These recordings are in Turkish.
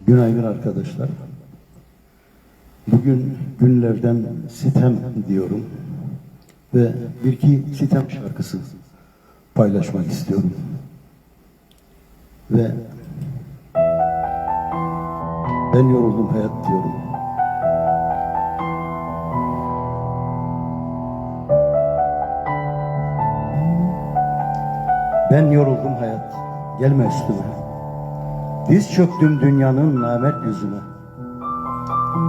Günaydın arkadaşlar. Bugün günlerden sitem diyorum ve bir iki sitem şarkısı paylaşmak istiyorum. Ve ben yoruldum hayat diyorum. Ben yoruldum hayat, gelme üstüme. Diz çöktüm dünyanın namert yüzüne.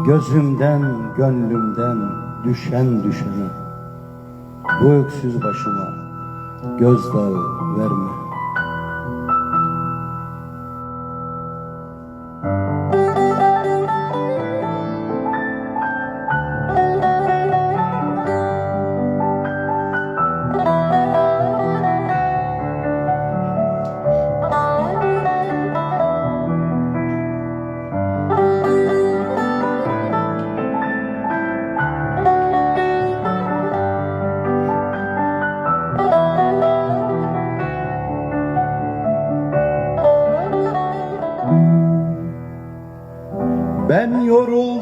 Gözümden, gönlümden düşen düşene. Bu öksüz başıma gözdağı verme.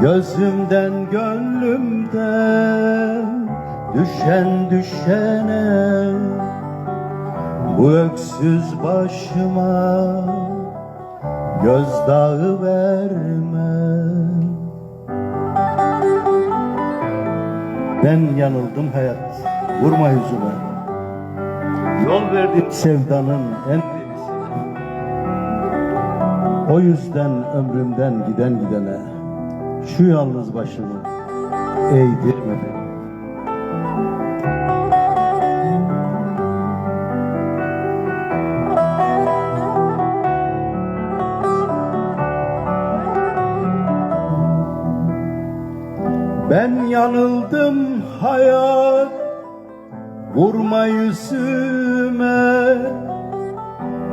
Gözümden gönlümden düşen düşene Bu öksüz başıma gözdağı verme. Ben yanıldım hayat vurma yüzüme. Yol verdim sevdanın en O yüzden ömrümden giden gidene şu yalnız başımı eğdirme beni. Ben yanıldım hayat. Vurma yüzüme.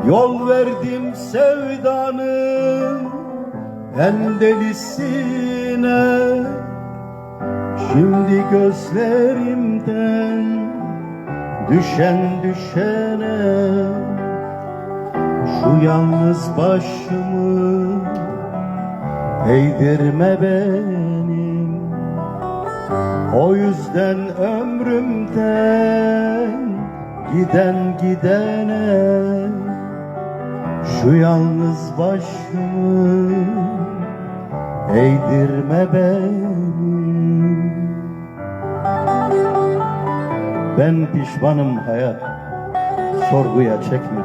Yol verdim sevdanın en delisine Şimdi gözlerimden düşen düşene Şu yalnız başımı eğdirme benim. O yüzden ömrümden giden gidene şu yalnız başımı eğdirme beni. Ben pişmanım hayat sorguya çekme.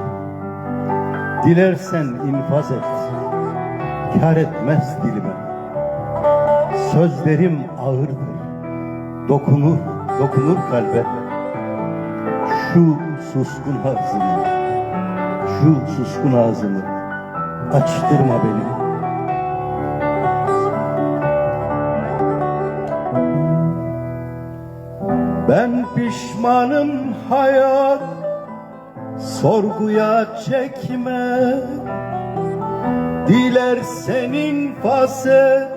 Dilersen infaz et kar etmez dilime. Sözlerim ağırdır dokunur dokunur kalbe. Şu suskun ağzını şu suskun ağzını açtırma beni. Ben pişmanım hayat sorguya çekme. Diler senin fase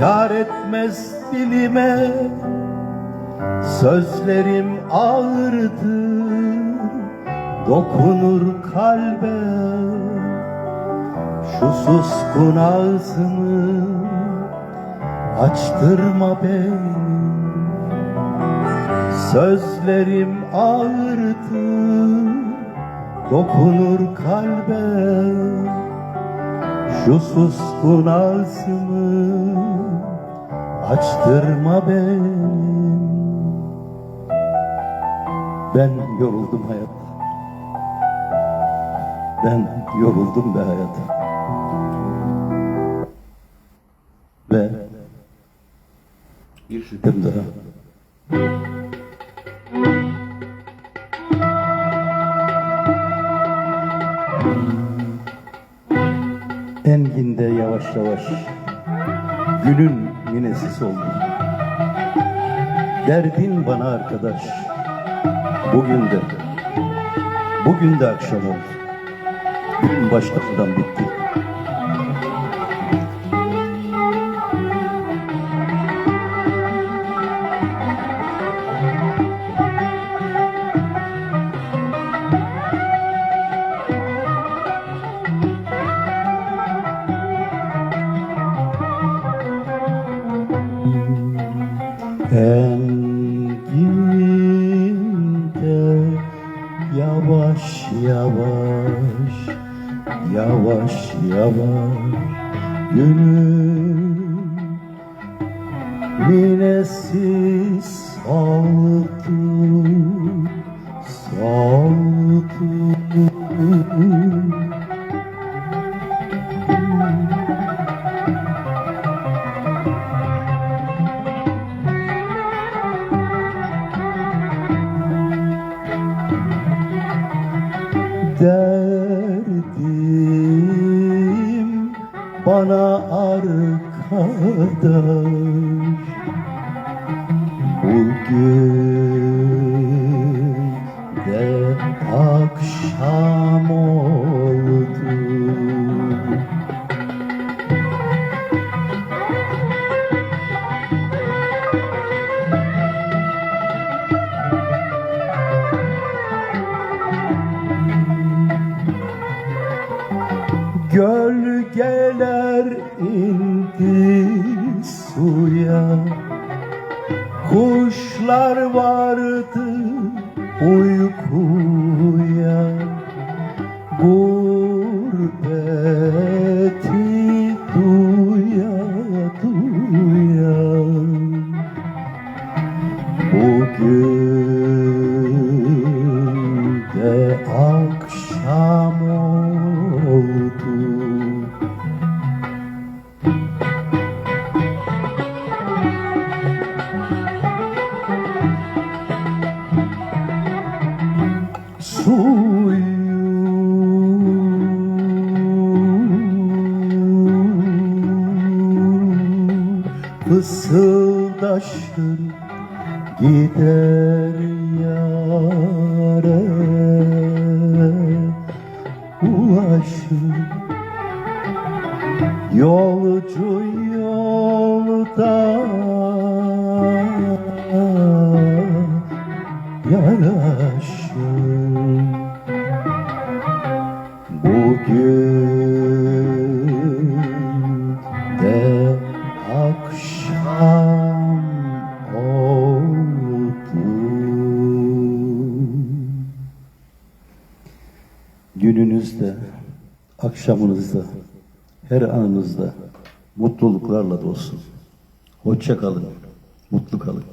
kar etmez dilime. Sözlerim ağırdır dokunur kalbe. Şu suskun ağzımı açtırma beni Sözlerim ağırdır dokunur kalbe Şu suskun ağzımı açtırma beni Ben yoruldum hayat ben yoruldum be hayat. Ve bir şüphem daha. Enginde yavaş yavaş günün minesi oldu. Derdin bana arkadaş, bugün de, bugün de akşam oldu. Gün başlamadan bitti. Enginde yavaş yavaş Yavaş yavaş günün Minesi saldı Saldı arkadaş Bugün de akşam suya Kuşlar vardı uykuya. Gurbeti duya duya. Bugün fısıldaşır gider yare ulaşır Yolcu yolda. Yaraşır. Bugün Gününüzde, akşamınızda, her anınızda mutluluklarla dolsun. Hoşça kalın, mutlu kalın.